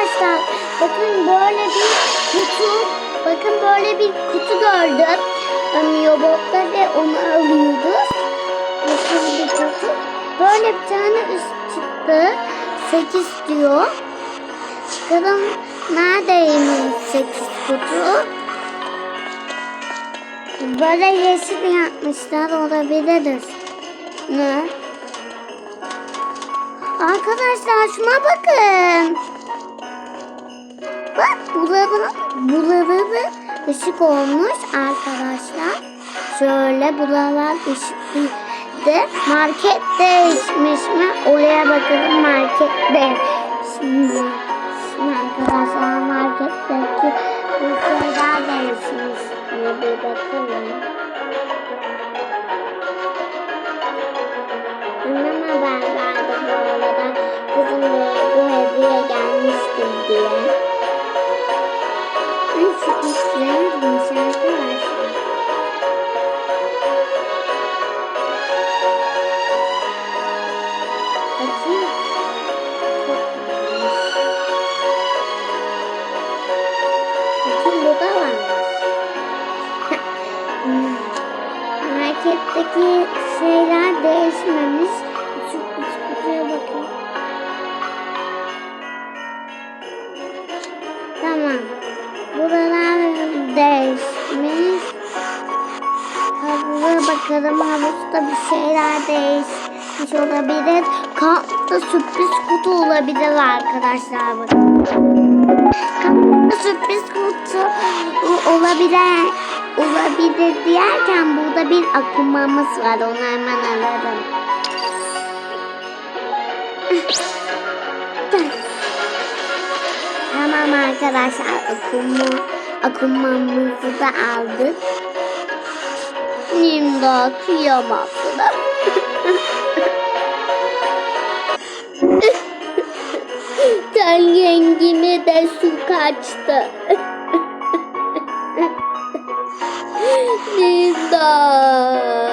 arkadaşlar bakın böyle bir kutu bakın böyle bir kutu gördüm. Miyobot'ta ve onu alıyoruz. Nasıl bir kutu? Böyle bir tane üst çıktı. 8 diyor. Bakalım neredeymiş 8 kutu? Böyle yeşil yapmışlar olabilir. Ne? Arkadaşlar şuna bakın. Buraları da ışık olmuş arkadaşlar. Şöyle buralar ışıklı de market değişmiş mi? Oraya bakalım markette. Şimdi, şimdi arkadaşlar marketteki bu şeyler değişmiş mi? Bir bakalım. Annem haber verdi bu arada kızım bu hediye gelmiştir diye. Marketteki şeyler değişmemiş. Şu üst kutuya bakın. Tamam. Buralar değişmiş. Havuza bakalım. Havuzda bir şeyler değişmiş olabilir. Kampta sürpriz kutu olabilir arkadaşlar. Bakın. Kampta sürpriz kutu olabilir. Olabilir diyerken burada bir akumamız var. Onu hemen alırım. Tamam arkadaşlar akımı, akımamızı da aldık. Nimdat yamazdı da. Sen yengime de su kaçtı. Nimdat.